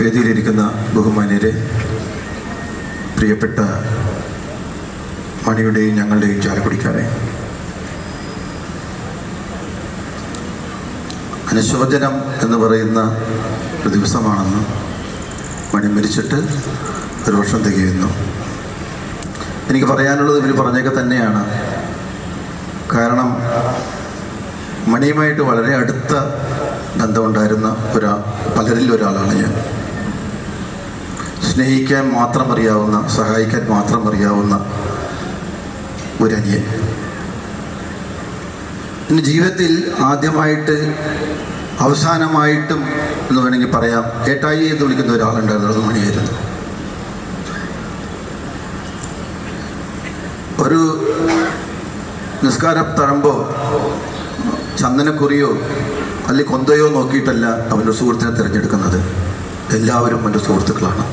വേദിയിലിരിക്കുന്ന ബഹുമാന്യരെ പ്രിയപ്പെട്ട മണിയുടെയും ഞങ്ങളുടെയും ചാലക്കുടിക്കാരെ. അനുശോചനം എന്ന് പറയുന്ന ഒരു ദിവസമാണെന്ന് മണി മരിച്ചിട്ട് ഒരു വർഷം തികയുന്നു. എനിക്ക് പറയാനുള്ളത് ഇവർ പറഞ്ഞൊക്കെ തന്നെയാണ്. കാരണം മണിയുമായിട്ട് വളരെ അടുത്ത ബന്ധമുണ്ടായിരുന്ന ഒരാ പലരിൽ ഒരാളാണ് ഞാൻ. സ്നേഹിക്കാൻ മാത്രം അറിയാവുന്ന സഹായിക്കാൻ മാത്രം അറിയാവുന്ന ഒരനിയൻ എന്റെ ജീവിതത്തിൽ ആദ്യമായിട്ട് അവസാനമായിട്ടും എന്ന് വേണമെങ്കിൽ പറയാം ഏട്ടായി എന്ന് വിളിക്കുന്ന ഒരാളുണ്ടായിരുന്നു മണിയായിരുന്നു ഒരു നിസ്കാരം തഴമ്പോ ചന്ദനക്കുറിയോ അല്ലെങ്കിൽ കൊന്തയോ നോക്കിയിട്ടല്ല അവന്റെ സുഹൃത്തിനെ തിരഞ്ഞെടുക്കുന്നത്. എല്ലാവരും എന്റെ സുഹൃത്തുക്കളാണ്.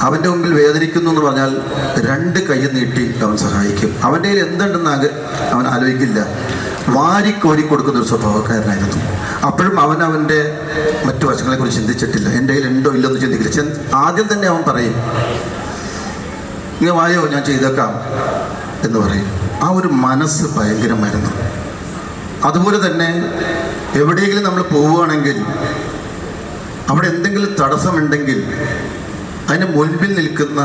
അവന്റെ മുമ്പിൽ വേദനിക്കുന്നു എന്ന് പറഞ്ഞാൽ രണ്ട് കൈ നീട്ടി അവൻ സഹായിക്കും. അവന്റെ കയ്യിൽ എന്തുണ്ടെന്ന് അവൻ ആലോചിക്കില്ല. വാരിക്കോരി കൊടുക്കുന്ന ഒരു സ്വഭാവക്കാരനായിരുന്നു. അപ്പോഴും അവൻ അവന്റെ മറ്റു വശങ്ങളെക്കുറിച്ച് ചിന്തിച്ചിട്ടില്ല. എന്റെ കയ്യിൽ ഉണ്ടോ ഇല്ലോ എന്ന് ചിന്തിക്കില്ല. ആദ്യം തന്നെ അവൻ പറയും ഇങ്ങനെ വായോ ഞാൻ ചെയ്തേക്കാം എന്ന് പറയും. ആ ഒരു മനസ്സ് ഭയങ്കരമായിരുന്നു. അതുപോലെ തന്നെ എവിടെയെങ്കിലും നമ്മൾ പോവുകയാണെങ്കിൽ അവിടെ എന്തെങ്കിലും തടസ്സമുണ്ടെങ്കിൽ അതിന് മുൻപിൽ നിൽക്കുന്ന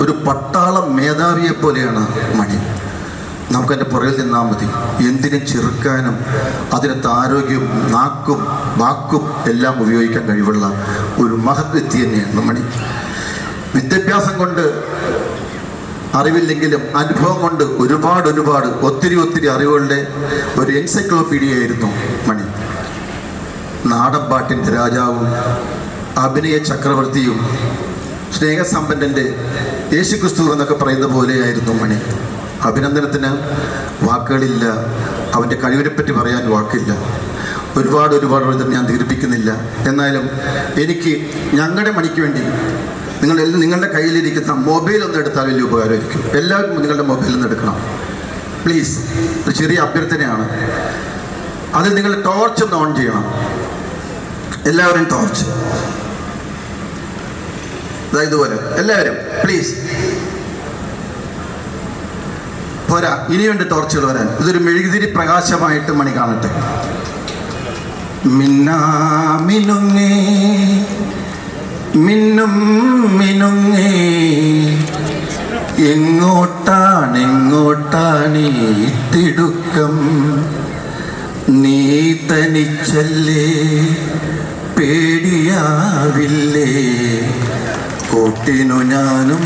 ഒരു പട്ടാള മേധാവിയെ പോലെയാണ് മണി. നമുക്കതിന്റെ പുറകിൽ നിന്നാൽ മതി. എന്തിനും ചെറുക്കാനും അതിനകത്ത് ആരോഗ്യവും നാക്കും വാക്കും എല്ലാം ഉപയോഗിക്കാൻ കഴിവുള്ള ഒരു മഹത് വ്യക്തി തന്നെയാണ് മണി. വിദ്യാഭ്യാസം കൊണ്ട് അറിവില്ലെങ്കിലും അനുഭവം കൊണ്ട് ഒരുപാട് ഒരുപാട് ഒത്തിരി ഒത്തിരി അറിവുകളുടെ ഒരു എൻസൈക്ലോപീഡിയ ആയിരുന്നു മണി. നാടൻപാട്ടിന്റെ രാജാവും അഭിനയ ചക്രവർത്തിയും സ്നേഹസമ്പന്നന്റെ യേശുക്രിസ്തു എന്നൊക്കെ പറയുന്ന പോലെയായിരുന്നു മണി. അഭിനന്ദനത്തിന് വാക്കുകളില്ല. അവന്റെ കഴിവിനെപ്പറ്റി പറയാൻ വാക്കില്ല. ഒരുപാട് ഒരുപാട് ഞാൻ ധീരിപ്പിക്കുന്നില്ല. എന്നാലും എനിക്ക് ഞങ്ങളുടെ മണിക്ക് വേണ്ടി നിങ്ങൾ നിങ്ങളുടെ കയ്യിലിരിക്കുന്ന മൊബൈൽ ഒന്ന് എടുത്താൽ വലിയ ഉപകാരമായിരിക്കും. എല്ലാവർക്കും നിങ്ങളുടെ മൊബൈലിൽ നിന്ന് എടുക്കണം. പ്ലീസ് ഒരു ചെറിയ അഭ്യർത്ഥനയാണ്. അത് നിങ്ങൾ ടോർച്ച് ഒന്ന് ഓൺ ചെയ്യണം. എല്ലാവരും ടോർച്ച്. ഇതുപോലെ. എല്ലാവരും പ്ലീസ് പോരാ ഇനിയുണ്ട് ടോർച്ചുകൾ വരാൻ. ഇതൊരു മെഴുകുതിരി പ്രകാശമായിട്ട് മണി കാണട്ടെ. മിന്നാമിനുങ്ങേ മിന്നും മിനുങ്ങേ. എങ്ങോട്ടാണ് എങ്ങോട്ടാണ് തിടുക്കം? നീ തനിച്ചല്ലേ പേടിയാവില്ലേ? കൂട്ടിനു ഞാനും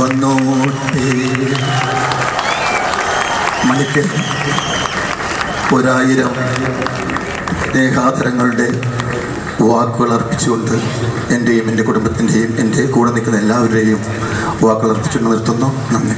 വന്നോട്ടേ. മണിക്ക് ഒരായിരം സ്നേഹാദരങ്ങളുടെ വാക്കുകൾ അർപ്പിച്ചുകൊണ്ട് എന്റെയും എന്റെ കുടുംബത്തിന്റെയും എന്റെ കൂടെ നിൽക്കുന്ന എല്ലാവരുടെയും വാക്കുകൾ അർപ്പിച്ചുകൊണ്ട് നിർത്തുന്നു. നന്ദി.